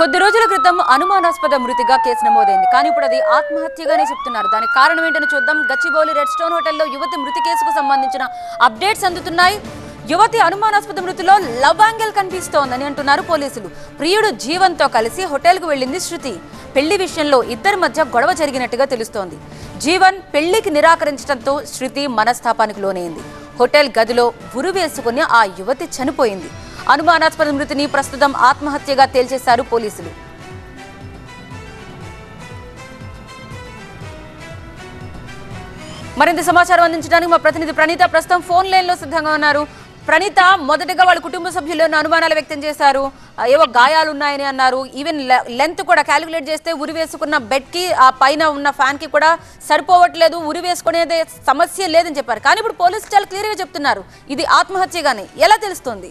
కొద్ది రోజుల క్రితం అనుమానాస్పద మృతిగా కేసు నమోదైంది. కానీ ఇప్పుడు అది ఆత్మహత్యగానే చెప్తున్నారు. దానికి కారణం ఏంటని చూద్దాం. గచ్చిబౌలి రెడ్ స్టోన్ హోటల్లో యువతి మృతి కేసుకు సంబంధించిన అప్డేట్స్ అందుతున్నాయి. యువతి అనుమానాస్పద మృతిలో లవ్ యాంగిల్ కనిపిస్తోందని అంటున్నారు పోలీసులు. ప్రియుడు జీవన్తో కలిసి హోటల్కు వెళ్ళింది శృతి. పెళ్ళి విషయంలో ఇద్దరి మధ్య గొడవ జరిగినట్టుగా తెలుస్తోంది. జీవన్ పెళ్ళికి నిరాకరించడంతో శృతి మనస్తాపానికి లోనైంది. హోటల్ గదిలో ఉరి వేసుకుని ఆ యువతి చనిపోయింది. అనుమానాస్పద మృతిని ప్రస్తుతం ఆత్మహత్యగా తేల్చేశారు పోలీసులు. మరింత సమాచారం అందించడానికి మా ప్రతినిధి ప్రణీత. ప్రస్తుతం ఫోన్ లైన్లో సిద్ధంగా ఉన్నారు. ప్రణీత మొదటగా వాళ్ళ కుటుంబ సభ్యులు అనుమానాలు వ్యక్తం చేశారు. ఏవో గాయాలు ఉన్నాయని అన్నారు. ఈవెన్ లెంత్ కూడా క్యాలిక్యులేట్ చేస్తే ఉరి వేసుకున్న బెడ్కి ఆ పైన ఉన్న ఫ్యాన్కి కూడా సరిపోవట్లేదు. ఉరి వేసుకునేదే సమస్య లేదని చెప్పారు. కానీ ఇప్పుడు పోలీసులు చాలా క్లియర్గా చెప్తున్నారు. ఇది ఆత్మహత్యగానే. ఎలా తెలుస్తుంది?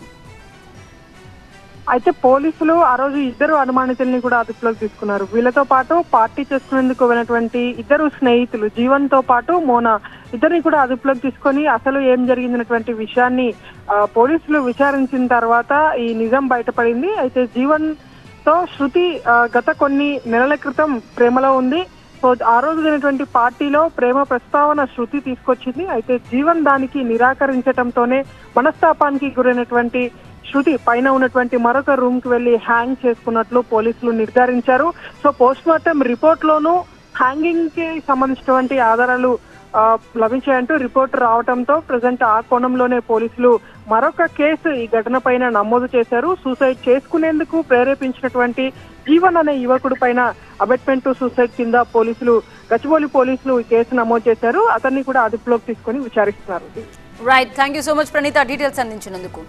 అయితే పోలీసులు ఆ రోజు ఇద్దరు అనుమానితుల్ని కూడా అదుపులోకి తీసుకున్నారు. వీళ్ళతో పాటు పార్టీ చేసుకునేందుకు వెళ్ళినటువంటి ఇద్దరు స్నేహితులు జీవన్తో పాటు మోనా ఇద్దరిని కూడా అదుపులోకి తీసుకొని అసలు ఏం జరిగిందన్నటువంటి విషయాన్ని పోలీసులు విచారించిన తర్వాత ఈ నిజం బయటపడింది. అయితే జీవన్తో శృతి గత కొన్ని నెలల క్రితం ప్రేమలో ఉంది. సో ఆ రోజు జరిగినటువంటి పార్టీలో ప్రేమ ప్రస్తావన శృతి తీసుకొచ్చింది. అయితే జీవన్ దానికి నిరాకరించడంతోనే మనస్తాపానికి గురైనటువంటి శృతి పైన ఉన్నటువంటి మరొక రూమ్కి వెళ్ళి హ్యాంగ్ చేసుకున్నట్లు పోలీసులు నిర్ధారించారు. సో పోస్ట్ మార్టం రిపోర్ట్ లోను హ్యాంగింగ్కి సంబంధించినటువంటి ఆధారాలు లభించాయంటూ రిపోర్ట్ రావడంతో ప్రజెంట్ ఆ కోణంలోనే పోలీసులు మరొక కేసు ఈ ఘటన పైన నమోదు చేశారు. సూసైడ్ చేసుకునేందుకు ప్రేరేపించినటువంటి జీవన్ అనే యువకుడి పైన అబెట్మెంట్ టు సూసైడ్ కింద పోలీసులు గచ్చిబౌలి పోలీసులు ఈ కేసు నమోదు చేశారు. అతన్ని కూడా అదుపులోకి తీసుకొని విచారిస్తున్నారు. Right thank you so much Praneetha details అందించినందుకు.